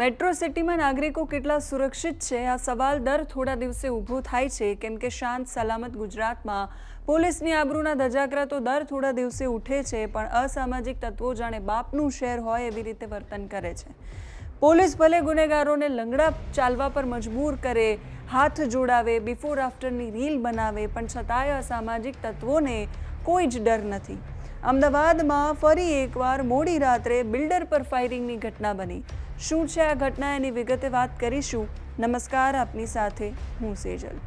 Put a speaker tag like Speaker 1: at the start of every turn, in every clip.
Speaker 1: Metro સિટીમાં નાગરિકો કેટલા સુરક્ષિત છે? આ સવાલ દર થોડા દિવસે ઊભો થાય છે. કેમ કે શાંત, સલામત ગુજરાતમાં પોલીસની આબરૂના ધજાગરા તો દર થોડા દિવસે ઉઠે છે, પણ અસામાજિક તત્વો જાણે બાપનું શહેર હોય એવી રીતે વર્તન કરે છે. પોલીસ ભલે ગુનેગારોને લંગડા ચાલવા પર મજબૂર કરે, હાથ જોડાવે બિફોર આફ્ટરની રીલ બનાવે, પણ છતાંય અસામાજિક તત્વોને કોઈ જ ડર નથી. અમદાવાદમાં ફરી એકવાર મોડી રાત્રે બિલ્ડર પર ફાયરિંગની ઘટના બની. શું છે આ ઘટના એની વિગતે વાત કરીશું. નમસ્કાર, આપની સાથે હું સેજલ.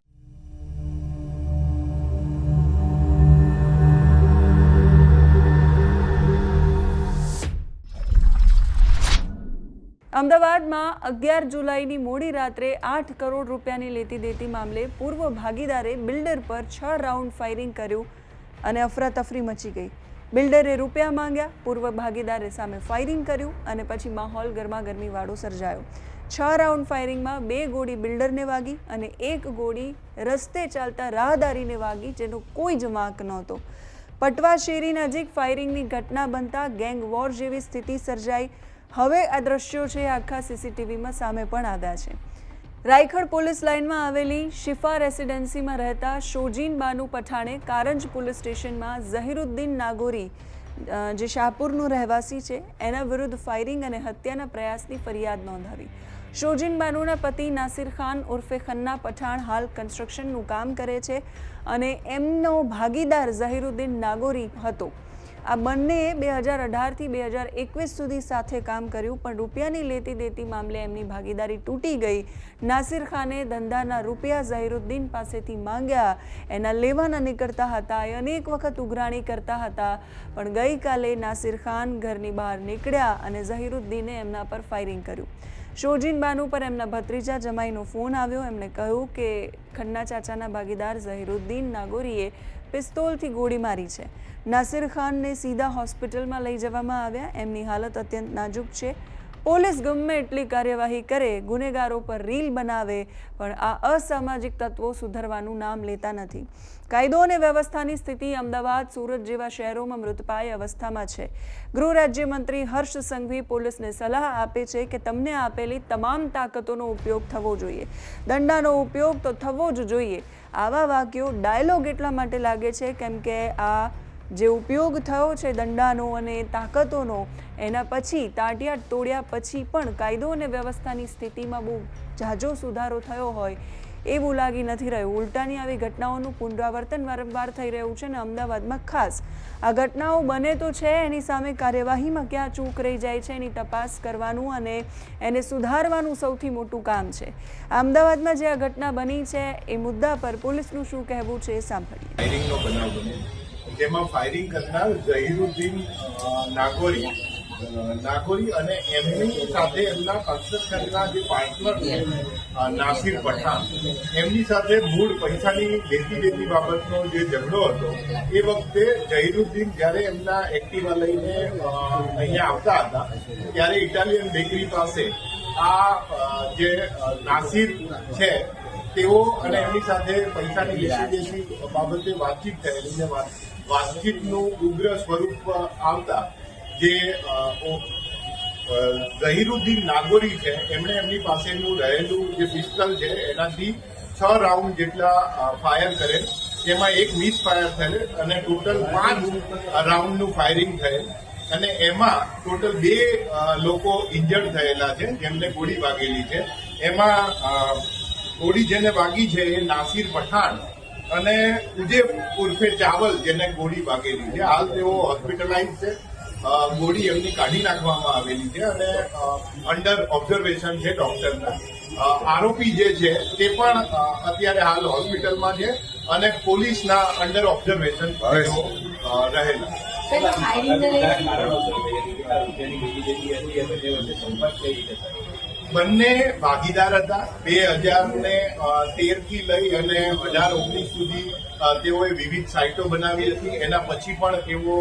Speaker 1: અમદાવાદમાં અગિયાર જુલાઈની મોડી રાત્રે આઠ કરોડ રૂપિયાની લેતી દેતી મામલે પૂર્વ ભાગીદારે બિલ્ડર પર છ રાઉન્ડ ફાયરિંગ કર્યું અને અફરાતફરી મચી ગઈ. બિલ્ડરે રૂપિયા માંગ્યા, પૂર્વ ભાગીદારે સામે ફાયરિંગ કર્યું અને પછી માહોલ ગરમાગરમીવાળો સર્જાયો. છ રાઉન્ડ ફાયરિંગમાં બે ગોળી બિલ્ડરને વાગી અને એક ગોળી રસ્તે ચાલતા રાહદારીને વાગી, જેનો કોઈ જ વાંક નહોતો. પટવા શેરી નજીક ફાયરિંગની ઘટના બનતા ગેંગ વોર જેવી સ્થિતિ સર્જાઈ. હવે આ દ્રશ્યો છે આખા સીસીટીવીમાં સામે પણ આવ્યા છે. રાયખડ પોલીસ લાઇનમાં આવેલી શિફા રેસિડેન્સીમાં રહેતા શોજીન બાનુ પઠાણે કારંજ પોલીસ સ્ટેશનમાં ઝહીરુદ્દીન નાગોરી જે શાહપુરનો રહેવાસી છે, એના વિરુદ્ધ ફાયરિંગ અને હત્યાના પ્રયાસની ફરિયાદ નોંધાવી. શોજીન બાનુના પતિ નાસિર ખાન ઉર્ફે ખન્ના પઠાણ હાલ કન્સ્ટ્રક્શનનું કામ કરે છે અને એમનો ભાગીદાર ઝહીરુદ્દીન નાગોરી હતો. આ બંનેએ બે હજાર અઢારથી બે હજાર એકવીસ સુધી સાથે કામ કર્યું, પણ રૂપિયાની લેતી દેતી મામલે એમની ભાગીદારી તૂટી ગઈ. નાસિર ખાને ધંધાના રૂપિયા ઝહીરુદ્દીન પાસેથી માંગ્યા. એના લેવાના નીકળતા હતા, એ અનેક વખત ઉઘરાણી કરતા હતા, પણ ગઈકાલે નાસિર ખાન ઘરની બહાર નીકળ્યા અને ઝહીરુદ્દીને એમના પર ફાયરિંગ કર્યું. શોજીન બાનુ પર એમના ભત્રીજા જમાઈનો ફોન આવ્યો, એમણે કહ્યું કે ખન્ના ચાચાના ભાગીદાર ઝહીરુદ્દીન નાગોરીએ પિસ્તોલથી ગોળી મારી છે. નાસિર ખાનને સીધા હોસ્પિટલમાં લઈ જવામાં આવ્યા. એમની હાલત અત્યંત નાજુક છે. પોલીસ ગમે એટલી કાર્યવાહી કરે, ગુનેગારો પર રીલ બનાવે, પણ આ અસામાજિક તત્વો સુધરવાનું નામ લેતા નથી. કાયદો અને વ્યવસ્થાની સ્થિતિ અમદાવાદ, સુરત જેવા શહેરોમાં મૃતપાય અવસ્થામાં છે. ગૃહ રાજ્યમંત્રી હર્ષ સંઘવી પોલીસને સલાહ આપે છે કે તમને આપેલી તમામ તાકતોનો ઉપયોગ થવો જોઈએ. દંડાનો ઉપયોગ તો થવો જ જોઈએ. આવા વાક્યો ડાયલોગ એટલા માટે લાગે છે, કેમ કે આ જે ઉપયોગ થયો છે દંડાનો અને તાકતોનો, એના પછી તાટિયા તોડ્યા પછી પણ કાયદો અને વ્યવસ્થાની સ્થિતિમાં બહુ ઝાઝો સુધારો થયો હોય એવું લાગી નથી રહ્યું. ઉલટાની આવી ઘટનાઓનું પુનરાવર્તન વારંવાર થઈ રહ્યું છે અને અમદાવાદમાં ખાસ આ ઘટનાઓ બને તો છે, એની સામે કાર્યવાહીમાં ક્યાં ચૂક રહી જાય છે એની તપાસ કરવાનું અને એને સુધારવાનું સૌથી મોટું કામ છે. અમદાવાદમાં જે આ ઘટના બની છે, એ મુદ્દા પર પોલીસનું શું કહેવું છે એ સાંભળીએ.
Speaker 2: જેમાં ફાયરિંગ કરનાર ઝહીરુદ્દીન નાગોરી નાગોરી અને એમની સાથે એમના કન્સ્ટ્રક્શનના જે પાર્ટનર છે નાસિર પઠાણ, એમની સાથે મૂળ પૈસાની લેતી દેતી બાબતનો જે ઝઘડો હતો, એ વખતે ઝહીરુદ્દીન જ્યારે એમના એક્ટિવા લઈને અહીંયા આવતા હતા, ત્યારે ઇટાલિયન બેકરી પાસે આ જે નાસિર છે, તેઓ અને એમની સાથે પૈસાની લેતી દેતી બાબતે વાતચીત થયેલી છે. વાતચીતનું ઉગ્ર સ્વરૂપ આવતા જે ઝહીરુદ્દીન નાગોરી છે, એમણે એમની પાસેનું રહેલું જે પિસ્તલ છે, એનાથી છ રાઉન્ડ જેટલા ફાયર કરેલ જેમાં એક મિસ ફાયર થયેલ અને ટોટલ પાંચ રાઉન્ડનું ફાયરિંગ થયેલ. અને એમાં ટોટલ બે લોકો ઇન્જર્ડ થયેલા છે, જેમને ગોળી વાગેલી છે. એમાં ગોળી જેને વાગી છે એ નાસિર પઠાણ અને ઉજે ઉર્ફે ચાવલ જેને ગોળી વાગેલી છે. હાલ તેઓ હોસ્પિટલાઇઝ છે. ગોળી એમની કાઢી નાખવામાં આવેલી છે અને અંડર ઓબ્ઝર્વેશન છે ડોક્ટરના આરોપી જે છે તે પણ અત્યારે હાલ હોસ્પિટલમાં છે અને પોલીસના અંડર ઓબ્ઝર્વેશન રહેલા
Speaker 3: પેલા ફાયરિંગ
Speaker 2: બંને ભાગીદાર હતા. બે હજાર ને તેરથી લઈ અને અઢાર ઓગણીસ સુધી તેઓએ વિવિધ સાઇટો બનાવી હતી. એના પછી પણ તેઓ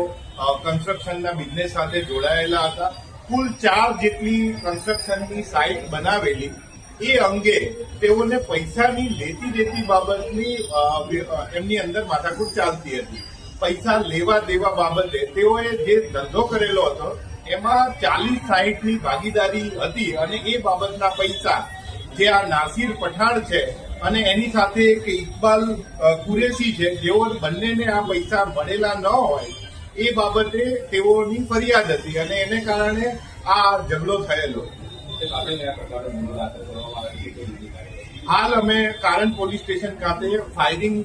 Speaker 2: કન્સ્ટ્રક્શનના બિઝનેસ સાથે જોડાયેલા હતા. કુલ ચાર જેટલી કન્સ્ટ્રક્શનની સાઇટ બનાવેલી. એ અંગે તેઓને પૈસાની લેતી દેતી બાબતની એમની અંદર માથાકૂટ ચાલતી હતી. પૈસા લેવા દેવા બાબતે તેઓએ જે ધંધો કરેલો હતો એમાં ચાલીસ સાહીઠની ભાગીદારી હતી અને એ બાબતના પૈસા જે આ નાસિર પઠાણ છે અને એની સાથે એક ઇકબાલ કુરેશી છે, જેઓ બંનેને આ પૈસા મળેલા ન હોય, એ બાબતે તેઓની ફરિયાદ હતી અને એને કારણે આ ઝઘડો થયેલો. હાલ અમે કારણ પોલીસ સ્ટેશન ખાતે ફાયરિંગ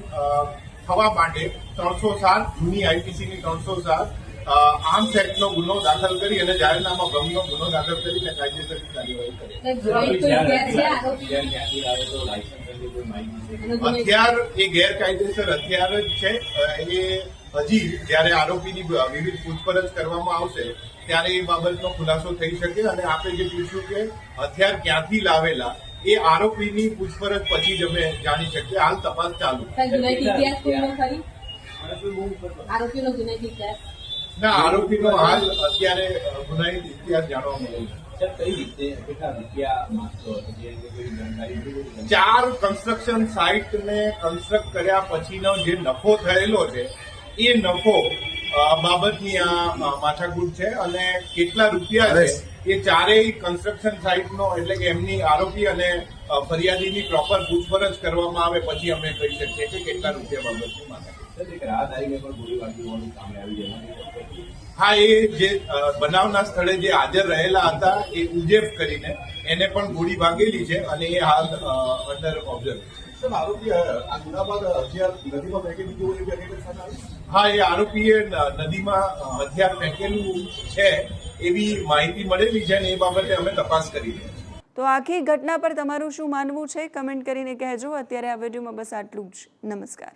Speaker 2: થવા માટે ત્રણસો સાત, જૂની આઈપીસીની ત્રણસો સાત આર્મ્સ એક્ટનો ગુનો દાખલ કરી અને જાહેરનામા ભંગનો ગુનો દાખલ કરીને કાયદેસરની કાર્યવાહી કરી. હથિયાર એ ગેરકાયદેસર હથિયાર જ છે. એ હજી જ્યારે આરોપીની વિવિધ પૂછપરછ કરવામાં આવશે ત્યારે એ બાબતનો ખુલાસો થઈ શકે અને આપે જે પૂછ્યું કે હથિયાર ક્યાંથી લાવેલા એ આરોપીની પૂછપરછ પછી જ અમે જાણી શકીએ. હાલ તપાસ ચાલુ.
Speaker 3: આરોપીનો ગુનાહિત ઇતિહાસ?
Speaker 2: ના આરોપીનો હાલ અત્યારે ગુનાહિત ઇતિહાસ જાણવા મળ્યો છે.
Speaker 4: મળી?
Speaker 2: ચાર કન્સ્ટ્રક્શન સાઇટ ને કન્સ્ટ્રક્ટ કર્યા પછીનો જે નફો થયેલો છે એ નફો બાબતની આ માથાકૂટ છે અને કેટલા રૂપિયા છે એ ચારેય કન્સ્ટ્રક્શન સાઇટનો એટલે કે એમની આરોપી અને ફરિયાદીની પ્રોપર પૂછપરછ કરવામાં આવે પછી અમે કહી શકીએ કે કેટલા રૂપિયા બાબતની માથાકૂટ હા એ જે બનાવના સ્થળે જે હાજર રહેલા હતા એ ઉજેફ કરીને એને પણ ગોળી વાગેલી છે અને એ હાલ અંડર ઓબ્ઝર્વ હા એ આરોપીએ નદીમાં હથિયાર ફેંકેલું છે એવી માહિતી મળેલી છે અને એ બાબતે અમે તપાસ કરી રહ્યા
Speaker 1: તો આખી ઘટના પર તમારું શું માનવું છે? કમેન્ટ કરીને કહેજો. અત્યારે આ વિડીયોમાં બસ આટલું જ. નમસ્કાર.